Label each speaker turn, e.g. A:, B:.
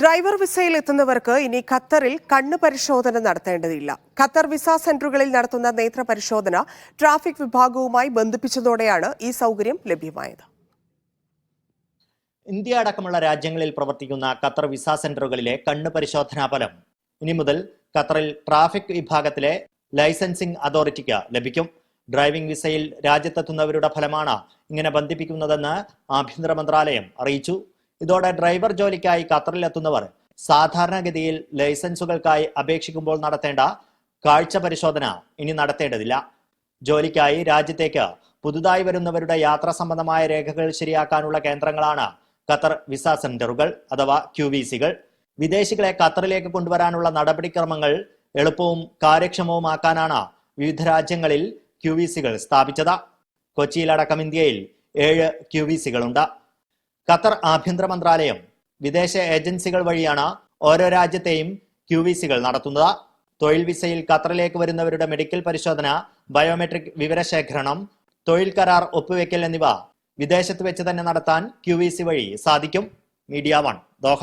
A: Driver വിസയിൽ എത്തുന്നവർക്ക് ഇനി ഖത്തറിൽ കണ്ണ് പരിശോധന നടത്തേണ്ടതില്ല. ഖത്തർ വിസ സെന്ററുകളിൽ നടത്തുന്ന നേത്ര പരിശോധന ട്രാഫിക് വിഭാഗവുമായി ബന്ധിപ്പിച്ചതോടെയാണ് ഈ സൗകര്യം ലഭ്യമായത്.
B: ഇന്ത്യ അടക്കമുള്ള രാജ്യങ്ങളിൽ പ്രവർത്തിക്കുന്ന ഖത്തർ വിസ സെന്ററുകളിലെ കണ്ണ് പരിശോധനാ ഫലം ഇനി മുതൽ ഖത്തറിൽ ട്രാഫിക് വിഭാഗത്തിലെ ലൈസൻസിംഗ് അതോറിറ്റിക്ക് ലഭിക്കും. ഡ്രൈവിംഗ് വിസയിൽ രാജ്യത്തെത്തുന്നവരുടെ ഫലമാണ് ഇങ്ങനെ ബന്ധിപ്പിക്കുന്നതെന്ന് ആഭ്യന്തര മന്ത്രാലയം അറിയിച്ചു. ഇതോടെ ഡ്രൈവർ ജോലിക്കായി ഖത്തറിലെത്തുന്നവർ സാധാരണഗതിയിൽ ലൈസൻസുകൾക്കായി അപേക്ഷിക്കുമ്പോൾ നടത്തേണ്ട കാഴ്ച പരിശോധന ഇനി നടത്തേണ്ടതില്ല. ജോലിക്കായി രാജ്യത്തേക്ക് പുതുതായി വരുന്നവരുടെ യാത്ര സംബന്ധമായ രേഖകൾ ശരിയാക്കാനുള്ള കേന്ദ്രങ്ങളാണ് ഖത്തർ വിസ സെന്ററുകൾ അഥവാ ക്യു വി സികൾ വിദേശികളെ ഖത്തറിലേക്ക് കൊണ്ടുവരാനുള്ള നടപടിക്രമങ്ങൾ എളുപ്പവും കാര്യക്ഷമവുമാക്കാനാണ് വിവിധ രാജ്യങ്ങളിൽ ക്യു വി സികൾ സ്ഥാപിച്ചത്. കൊച്ചിയിലടക്കം ഇന്ത്യയിൽ ഏഴ് ക്യു വി സികളുണ്ട് ഖത്തർ ആഭ്യന്തര മന്ത്രാലയം വിദേശ ഏജൻസികൾ വഴിയാണ് ഓരോ രാജ്യത്തെയും ക്യു വി സികൾ നടത്തുന്നത്. തൊഴിൽ വിസയിൽ ഖത്തറിലേക്ക് വരുന്നവരുടെ മെഡിക്കൽ പരിശോധന ബയോമെട്രിക് വിവരശേഖരണം തൊഴിൽ കരാർ ഒപ്പുവെക്കൽ എന്നിവ വിദേശത്ത് വെച്ച് തന്നെ നടത്താൻ ക്യു വഴി സാധിക്കും. Media one Doha.